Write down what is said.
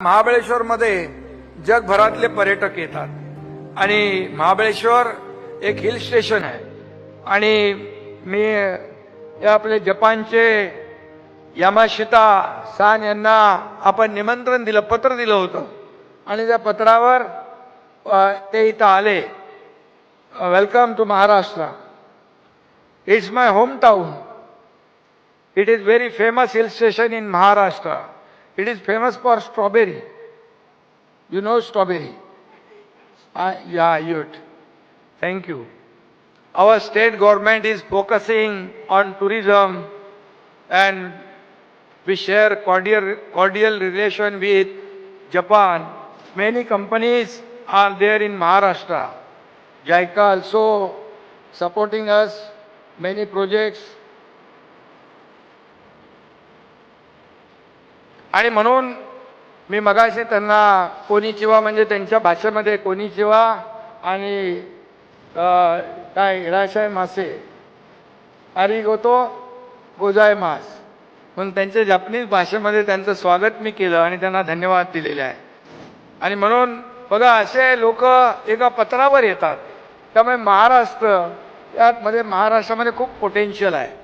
महाबळेश्वरमध्ये जगभरातले पर्यटक येतात. आणि महाबळेश्वर एक हिल स्टेशन आहे. आणि मी या आपले जपानचे यामाशिता सान यांना आपण निमंत्रण दिलं पत्र दिलं होतं. आणि त्या पत्रावर ते इथं आले. Welcome to Maharashtra it's my home town it is very famous hill station in Maharashtra It is famous for strawberry. You know strawberry? Uh, yeah, you. Thank you. Our state government is focusing on tourism and we share cordial, cordial relation with Japan. Many companies are there in Maharashtra. JICA also supporting us, many projects. आणि म्हणून मी मगाशी त्यांना कोणी konnichiwa म्हणजे त्यांच्या भाषेमध्ये कोणी konnichiwa आणि काय हिराशाय मासे अरी गोतो गोजाय मास. म्हणून त्यांच्या जपनीज भाषेमध्ये त्यांचं स्वागत मी केलं आणि त्यांना धन्यवाद दिलेले आहे. आणि म्हणून बघा असे लोक एका पत्रावर येतात. त्यामुळे महाराष्ट्र यामध्ये महाराष्ट्रामध्ये खूप पोटेन्शियल आहे.